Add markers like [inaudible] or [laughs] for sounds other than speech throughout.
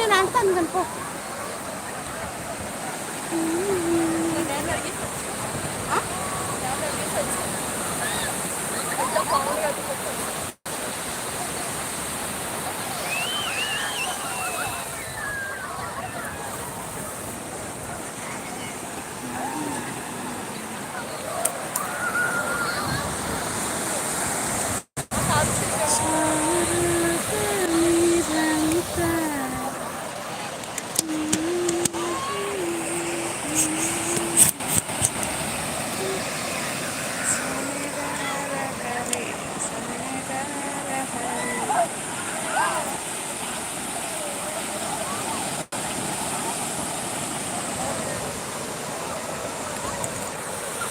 పో పో కాసేపు నేను అంటాను కానీ పో.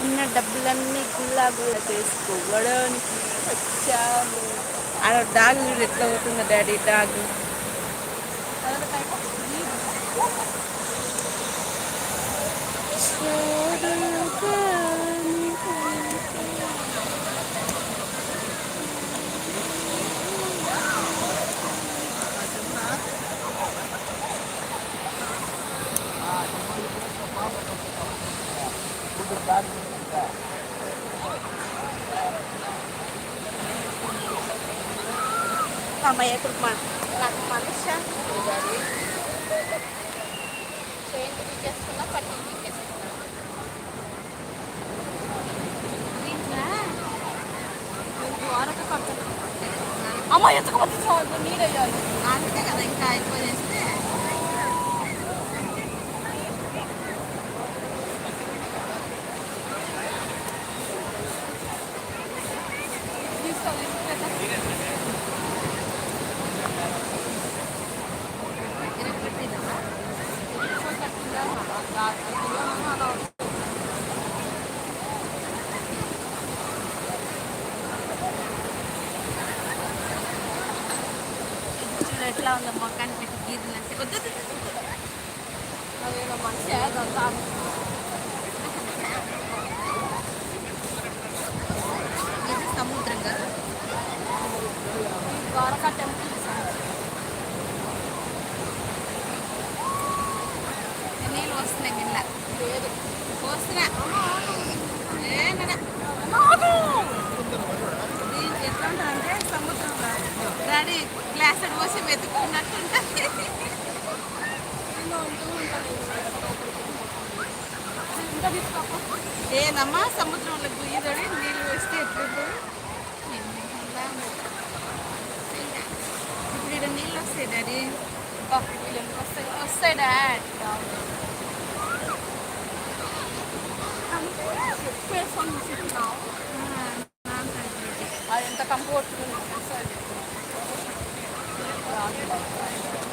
ఉన్న డబ్బులన్నీ గుల్లా గుల్ల చేసుకోవడానికి వచ్చాము. ఆడ డాగ్ చూడు ఎట్లా అవుతుంది డాడీ డాగ్. అమ్మాయి ఇప్పుడు మా నాకు మనిషి డాడీ చైన్ తీసేసుకున్నా పట్టి తీసేసుకున్నా అమ్మ ఎంతమంది నీరయ్యాలి అందుకే కదా ఇంకా ఎక్కువ చేస్తే చూడు ఎట్లా ఉందో మొక్కాన్ని పెట్టి గీరులంటే వద్దు వద్దు. అదేదో మనిషి అదంతా ఇది సముద్రం కదా? ద్వారకా టెంపుల్ నీళ్ళు వస్తున్నాయి మిల్ల లేదు. వస్తున్నా. దీనికి ఎట్లా ఉంటుందంటే సముద్రంలో డాడీ అని పోసి వెతుకున్నట్టు ఉంటుంది ఏదమ్మా సముద్రంలో గుయ్యదోడి నీళ్ళు వేస్తే ఎట్లుంటుంది? ఇప్పుడు ఇక్కడ నీళ్ళు వస్తాయి డాడీ. వస్తాయి. వస్తాయి డాడ్. అది ఎంత కంఫర్ట్ డిజైన్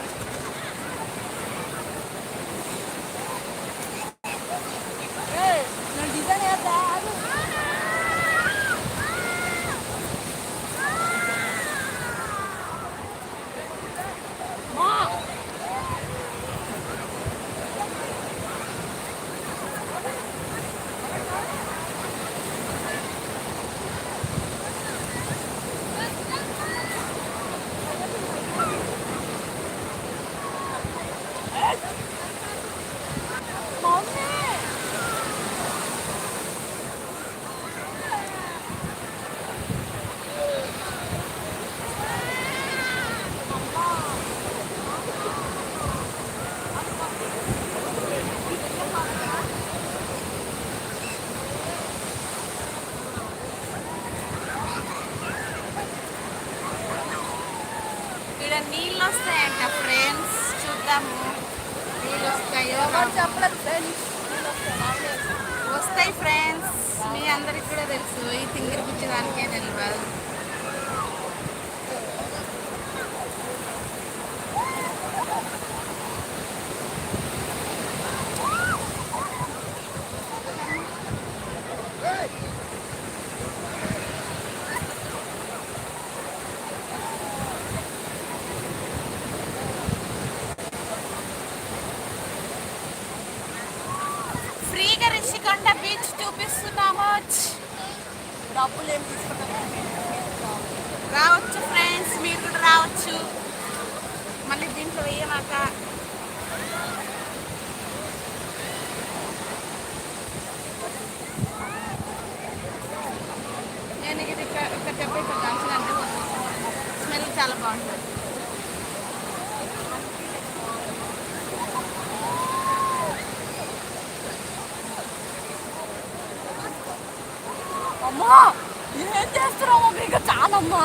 ఏం చేస్తున్నావు మీకు చాలమ్మా.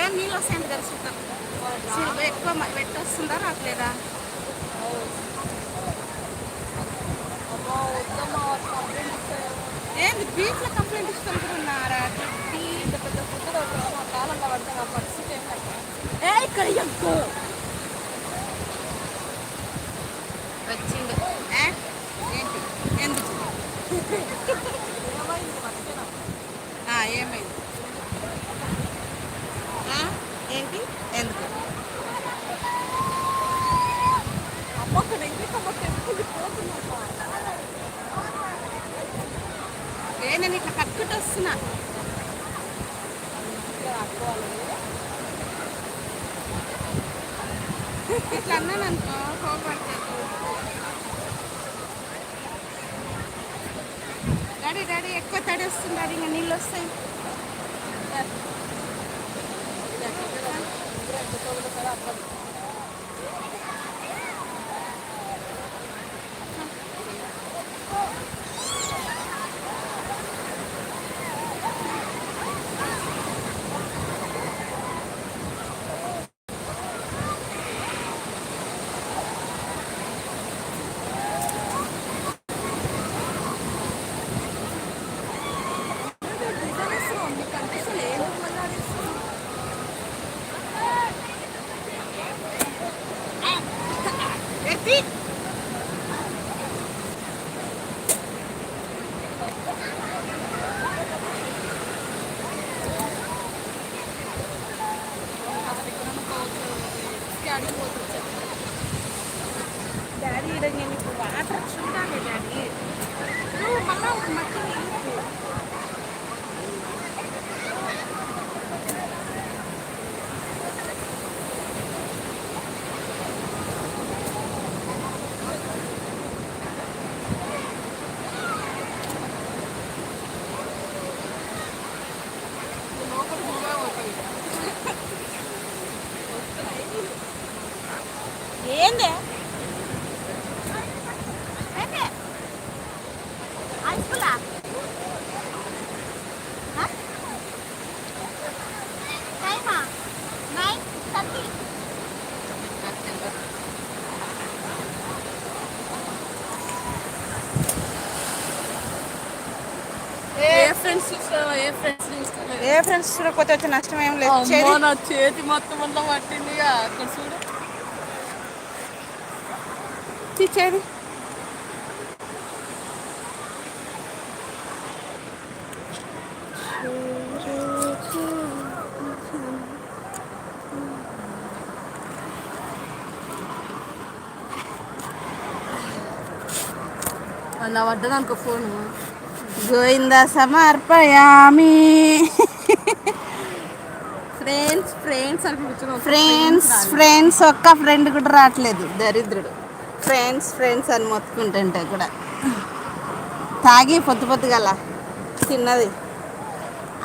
ఏం నీళ్ళు వస్తాయని తెలుసుకుంటాం. ఎక్కువ వస్తుందా రావట్లేదా? ఏంది బీచ్లో కంప్లైంట్ ఇస్తాను కూడా ఉన్నారా? ఇంత పెద్ద మా కాలంలో పడితే నా పరిస్థితి ఏంటంటే. ఏ ఇక్కడ ఎక్కువ వచ్చిండు? ఏంటి? ఎందుకు [laughs] ఏమైంది మర్చిపోయినా ఆ, ఏమైంది ఆ? ఏంటి ఎందుకు అమ్మ అక్కడ ఇంకొక టెంపుల్ పోతుందమ్మా ఏ నేను ఇట్లా కట్టుకుంటూ వస్తున్నా ఇట్లా అన్నాను అనుకో కోపడతాడు డాడీ డాడీ ఎక్కువ తడి వస్తుంది డాడీ ఇంకా నీళ్ళు వస్తాయి ఎత్తి డాడీ ఈడ నేను ఇప్పుడు వాటర్ చూడాలి డాడీ నువ్వు మళ్ళా ఒక మట్టి ఏంది? ఏ ఫ్రెండ్స్ చూడకపోతే వచ్చే నష్టం ఏం లేదు. చేతి మొత్తం అంతా పట్టింది అక్కడ చూడు. తీసేది అలా పడ్డది అనుకో ఫోన్. గోవింద సమర్పయామి. ఫ్రెండ్స్ ఫ్రెండ్స్ అని ఫ్రెండ్స్ ఫ్రెండ్స్ ఒక్క ఫ్రెండ్ కూడా రావట్లేదు. దరిద్రుడు. ఫ్రెండ్స్ ఫ్రెండ్స్ అని మొత్తుకుంటుంటే కూడా తాగి పొద్దు పొద్దుగల తిన్నది.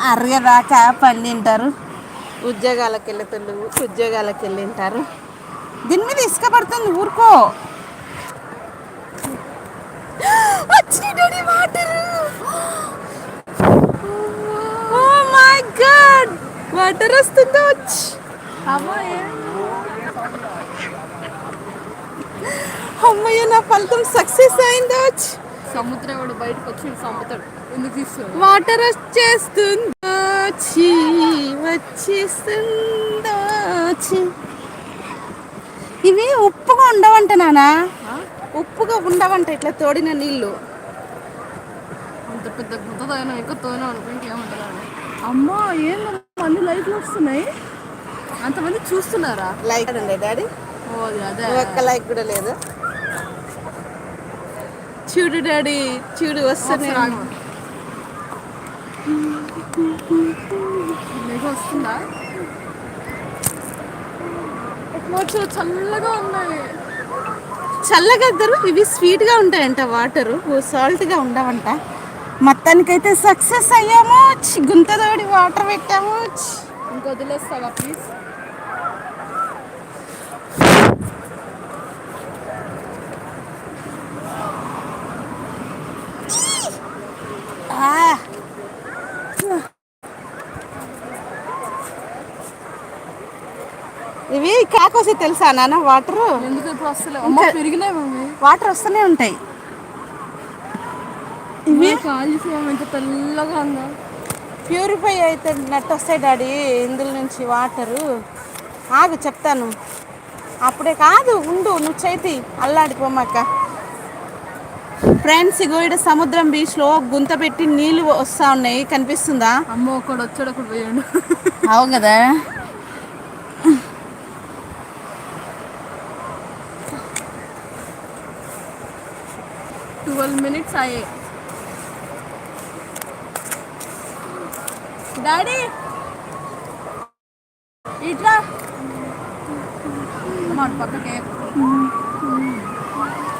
అరగదాకా పండింటారు ఉద్యోగాలకు వెళ్తారు ఉద్యోగాలకు వెళ్ళింటారు దీని మీద ఇసుక పడుతుంది ఊరుకో. Oh water. వస్తుందో వచ్చి అమ్మయ్య నా ఫలితం సక్సెస్ అయిందో? సముద్రం వాడు బయటకు వచ్చి సముద్రం ఎందుకు వాటర్ వచ్చేస్తుందో? వచ్చేస్తుందో. ఇవి ఉప్పుగా ఉండవంట నానా. ఉప్పుగా ఉండవంట ఇట్లా తోడిన నీళ్ళు. అంత పెద్ద గుద్ద తోయినా ఇంకా తోయినా అనుకో ఇంకేమంటారు అమ్మా ఏందమ్మా అన్ని లైట్లు వస్తున్నాయి? అంతమంది చూస్తున్నారా? లైక్ ఉండే డాడీ. ఓ అది అదే. ఒక్క లైక్ కూడా లేదు. చూడు డాడీ చూడు. మీకు వస్తుందా? చల్లగా ఉన్నాయి. చల్లగా ఇద్దరు ఇవి స్వీట్గా ఉంటాయంట వాటరు. సాల్ట్గా ఉండవంట. మొత్తానికైతే సక్సెస్ అయ్యాము. ఛ్, గుంతతోడి వాటర్ పెట్టాము. ఛ్. ఇంక వదిలేస్తావా ప్లీజ్? ఇవి కాకోసి తెలుసా నాన్న? వాటరు? వాటర్ వస్తూనే ఉంటాయి. ఇవి తెల్లగా ఉందా? ప్యూరిఫై అయితే నెట్ వస్తాయి డాడీ ఇందులో నుంచి వాటరు. ఆగు చెప్తాను. అప్పుడే కాదు ఉండు నువ్వు చేతి అల్లాడిపోమాక ఫ్రెండ్స్ ఇగో ఇక్కడ సముద్రం బీచ్లో గుంత పెట్టి నీళ్ళు వస్తూ ఉన్నాయి. కనిపిస్తుందా? అమ్మ ఒకడు వచ్చాడు ఒకడు పోయాడు. అవును కదా? ట్వెల్వ్ మినిట్స్ అయ్యాయి. డాడీ! ఇట్లా. మాట పక్కకే.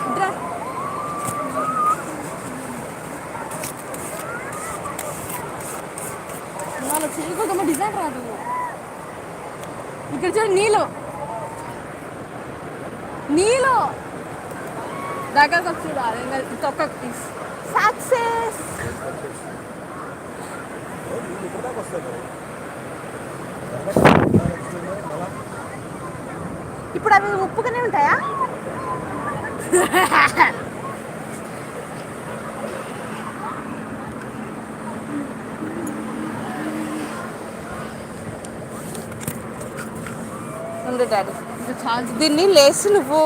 ఇట్రా. వాళ్ళ చేయకూడదమ్మ డిజైన్ రాదు. ఇక్కడ చూడు నీళ్ళు నీళ్ళు దగ్గరకు వచ్చి చూడాలి తొక్క ప్లీజ్ సక్సెస్ ఇప్పుడు అవి ఉప్పుగానే ఉంటాయా? ఉంది డాడీ. దీన్ని లేసి నువ్వు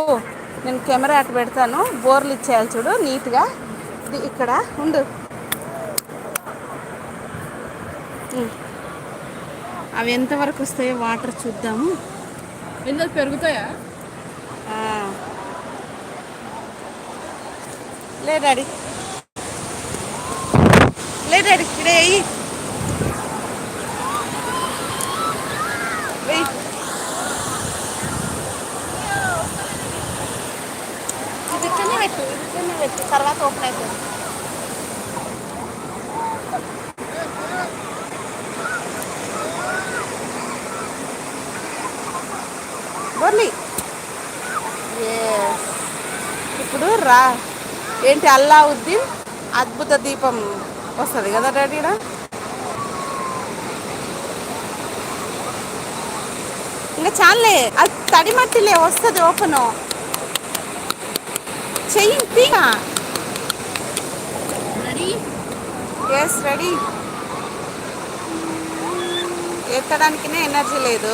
నేను కెమెరా అటు పెడతాను. బోర్లు ఇచ్చేయాలి చూడు నీట్గా. ఇది ఇక్కడ ఉండు. అవి ఎంతవరకు వస్తాయో వాటర్ చూద్దాము. ఎందుకు పెరుగుతాయా. లే డాడీ. లే డాడీ ఇక్కడ వెయ్యి వెయ్యి ఇది ఇక్కడనే పెట్టు ఇది ఇక్కడనే పెట్టు తర్వాత ఓపెన్ అవుతుంది Yes. ఇప్పుడు రా. ఏంటి అల్లావుద్దీన్ అద్భుత దీపం వస్తుంది కదా డాడీ? ఇంకా చాలే అది తడి మట్టిలే వస్తుంది ఓపెన్. చెయ్యి తీగా ఎస్ రెడీ ఎత్తడానికినే ఎనర్జీ లేదు.